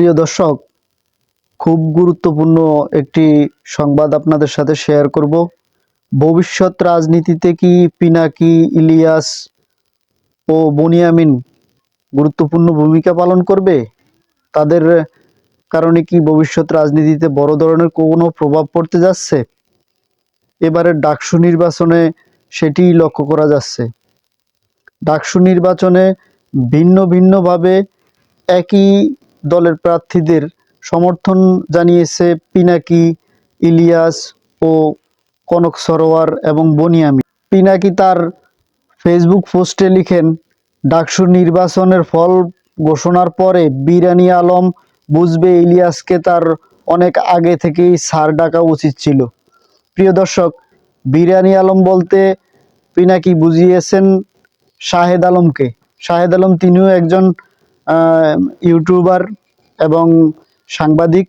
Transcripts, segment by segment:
প্রিয় দর্শক, খুব গুরুত্বপূর্ণ একটি সংবাদ আপনাদের সাথে শেয়ার করব। ভবিষ্যৎ রাজনীতিতে কি পিনাকি, ইলিয়াস ও বনিয়ামিন গুরুত্বপূর্ণ ভূমিকা পালন করবে? তাদের কারণে কি ভবিষ্যৎ রাজনীতিতে বড় ধরনের কোনো প্রভাব পড়তে যাচ্ছে? এবারের ডাকসু নির্বাচনে সেটিই লক্ষ্য করা যাচ্ছে। ডাকসু নির্বাচনে ভিন্ন ভিন্নভাবে একই দলের প্রার্থীদের সমর্থন জানিয়েছে পিনাকি, ইলিয়াস ও কনক সরোয়ার এবং বনিয়ামি। পিনাকি তার ফেসবুক পোস্টে লিখেন ডাকসু নির্বাচনের ফল ঘোষণার পরে বিরানি আলম বুঝবে ইলিয়াসকে তার অনেক আগে থেকেই সার ডাকা উচিত ছিল। প্রিয় দর্শক, বিরানি আলম বলতে পিনাকি বুঝিয়েছেন শাহেদ আলমকে। শাহেদ আলম তিনিও একজন ইউটিউবার এবং সাংবাদিক।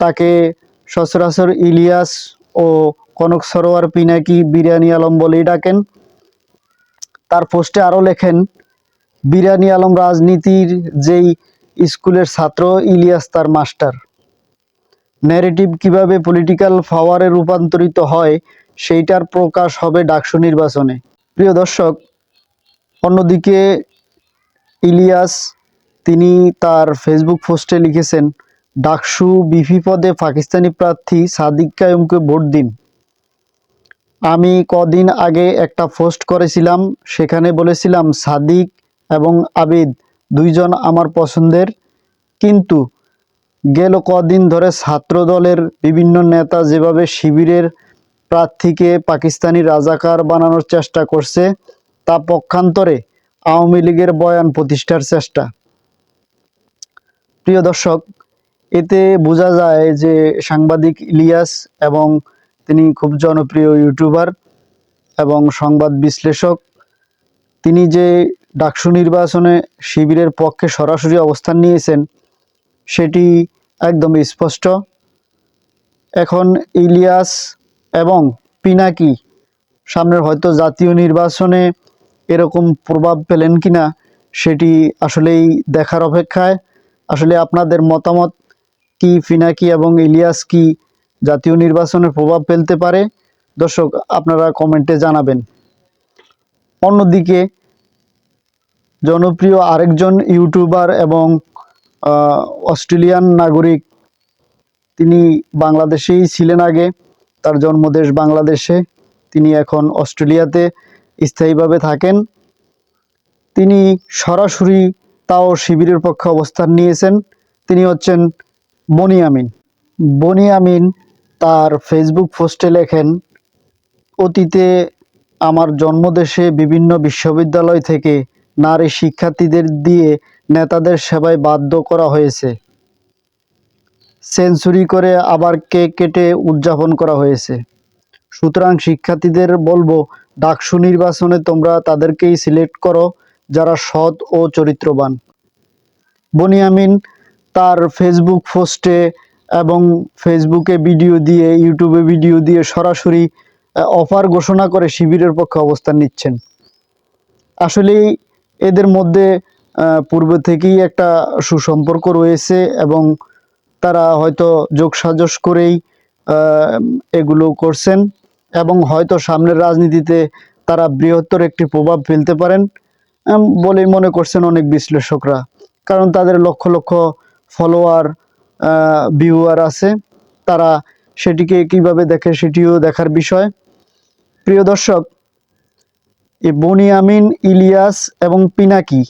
তাকে সচরাচর ইলিয়াস ও কনক সরোয়ার পিনাকি বিরিয়ানি আলম বলেই ডাকেন। তার পোস্টে আরও লেখেন, বিরিয়ানি আলম রাজনীতির যেই স্কুলের ছাত্র, ইলিয়াস তার মাস্টার। ন্যারেটিভ কীভাবে পলিটিক্যাল পাওয়ারে রূপান্তরিত হয়, সেইটার প্রকাশ হবে ডাকসু নির্বাচনে। প্রিয় দর্শক, অন্যদিকে ইলিয়াস তিনি তার ফেসবুক পোস্টে লিখেছেন, ডাকসু বিপি পদে পাকিস্তানি প্রার্থী সাদিক কায়ুমকে ভোট দিন। আমি কদিন আগে একটা পোস্ট করেছিলাম, সেখানে বলেছিলাম, সাদিক এবং আবিদ দুইজন আমার পছন্দের। কিন্তু গেল কদিন ধরে ছাত্র দলের বিভিন্ন নেতা যেভাবে শিবিরের প্রার্থীকে পাকিস্তানি রাজাকার বানানোর চেষ্টা করছে, তা পক্ষান্তরে আওয়ামী লীগের বয়ান প্রতিষ্ঠার চেষ্টা। প্রিয় দর্শক, এতে বোঝা যায় যে সাংবাদিক ইলিয়াস এবং তিনি খুব জনপ্রিয় ইউটিউবার এবং সংবাদ বিশ্লেষক। তিনি যে ডাকসু নির্বাচনে শিবিরের পক্ষে সরাসরি অবস্থান নিয়েছেন, সেটি একদম স্পষ্ট। এখন ইলিয়াস এবং পিনাকি সামনের হয়তো জাতীয় নির্বাচনে এরকম প্রভাব পেলেন কিনা, সেটি আসলেই দেখার অপেক্ষায়। আসলে আপনাদের মতামত কি, ফিনাকি এবং ইলিয়াস কি জাতীয় নির্বাচনে প্রভাব ফেলতে পারে? দর্শক, আপনারা কমেন্টে জানাবেন। অন্যদিকে, জনপ্রিয় আরেকজন ইউটিউবার এবং অস্ট্রেলিয়ান নাগরিক, তিনি বাংলাদেশেই ছিলেন আগে, তার জন্মদেশ বাংলাদেশে। তিনি এখন অস্ট্রেলিয়াতে স্থায়ীভাবে থাকেন। তিনি সরাসরি তাও শিবিরের পক্ষে অবস্থান নিয়েছেন। তিনি হচ্ছেন বনিয়ামিন বনিয়ামিন তার ফেসবুক পোস্টে লেখেন, অতীতে আমার জন্মদেশে বিভিন্ন বিশ্ববিদ্যালয় থেকে নারী শিক্ষার্থীদের দিয়ে নেতাদের সেবায় বাধ্য করা হয়েছে। সেঞ্চুরি করে আবার কেক কেটে উদযাপন করা হয়েছে। সুতরাং শিক্ষার্থীদের বলব, ডাকসু নির্বাচনে তোমরা তাদেরকেই সিলেক্ট করো। যারা সৎ ও চরিত্রবান। বনিয়ামিন তার ফেসবুক পোস্টে এবং ফেসবুকে ভিডিও দিয়ে ইউটিউবে ভিডিও দিয়ে সরাসরি অফার ঘোষণা করে শিবিরের পক্ষে অবস্থান নিচ্ছেন। আসলেই এদের মধ্যে পূর্বে থেকেই একটা সুসম্পর্ক রয়েছে এবং তারা হয়তো যোগসাজশ করেই এগুলো করছেন এবং হয়তো সামনের রাজনীতিতে তারা বৃহত্তর একটি প্রভাব ফেলতে পারেন। বলেই মনে করছেন অনেক বিশ্লেষকরা। কারণ তাদের লক্ষ লক্ষ ফলোয়ার ভিউয়ার আছে। তারা সেটিকে কীভাবে দেখে সেটিও দেখার বিষয়। প্রিয় দর্শক এই বনিয়ামিন, ইলিয়াস এবং পিনাকি,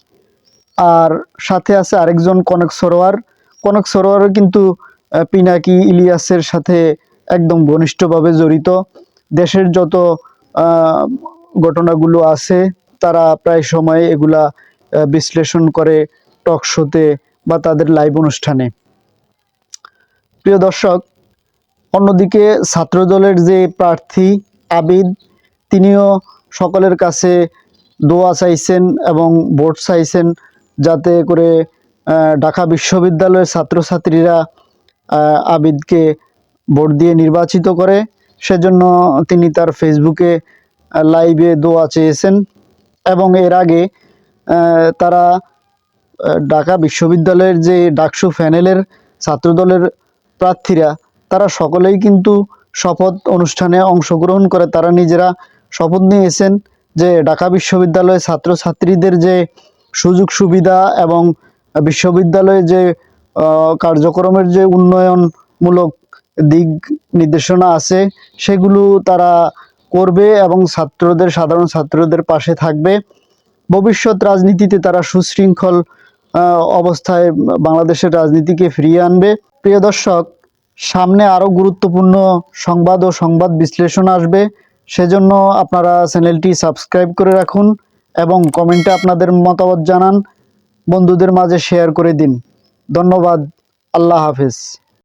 আর সাথে আছে আরেকজন কনক সরোয়ার। কনক সরোয়ারও কিন্তু পিনাকি, ইলিয়াসের সাথে একদম ঘনিষ্ঠভাবে জড়িত। দেশের যত ঘটনাগুলো আছে তারা প্রায় সময় এগুলা বিশ্লেষণ করে টক শোতে বা তাদের লাইভ অনুষ্ঠানে। প্রিয় দর্শক, অন্যদিকে ছাত্রদলের যে প্রার্থী আবিদ, তিনিও সকলের কাছে দোয়া চাইছেন এবং ভোট চাইছেন যাতে করে ঢাকা বিশ্ববিদ্যালয়ের ছাত্রছাত্রীরা আবিদকে ভোট দিয়ে নির্বাচিত করে। সেজন্য তিনি তার ফেসবুকে লাইভে দোয়া চেয়েছেন। এবং এর আগে তারা ঢাকা বিশ্ববিদ্যালয়ের যে ডাকসু প্যানেলের ছাত্রদলের প্রার্থীরা, তারা সকলেই কিন্তু শপথ অনুষ্ঠানে অংশগ্রহণ করে। তারা নিজেরা শপথ নিয়েছেন যে ঢাকা বিশ্ববিদ্যালয়ের ছাত্রছাত্রীদের যে সুযোগ সুবিধা এবং বিশ্ববিদ্যালয়ে যে কার্যক্রমের যে উন্নয়নমূলক দিক নির্দেশনা আছে, সেগুলো তারা করবে এবং ছাত্রদের, সাধারণ ছাত্রদের পাশে থাকবে। ভবিষ্যৎ রাজনীতিতে তারা সুশৃঙ্খল অবস্থায় বাংলাদেশের রাজনীতিকে ফিরিয়ে আনবে। প্রিয় দর্শক, সামনে আরও গুরুত্বপূর্ণ সংবাদ ও সংবাদ বিশ্লেষণ আসবে। সেজন্য আপনারা চ্যানেলটি সাবস্ক্রাইব করে রাখুন এবং কমেন্টে আপনাদের মতামত জানান। বন্ধুদের মাঝে শেয়ার করে দিন। ধন্যবাদ। আল্লাহ হাফেজ।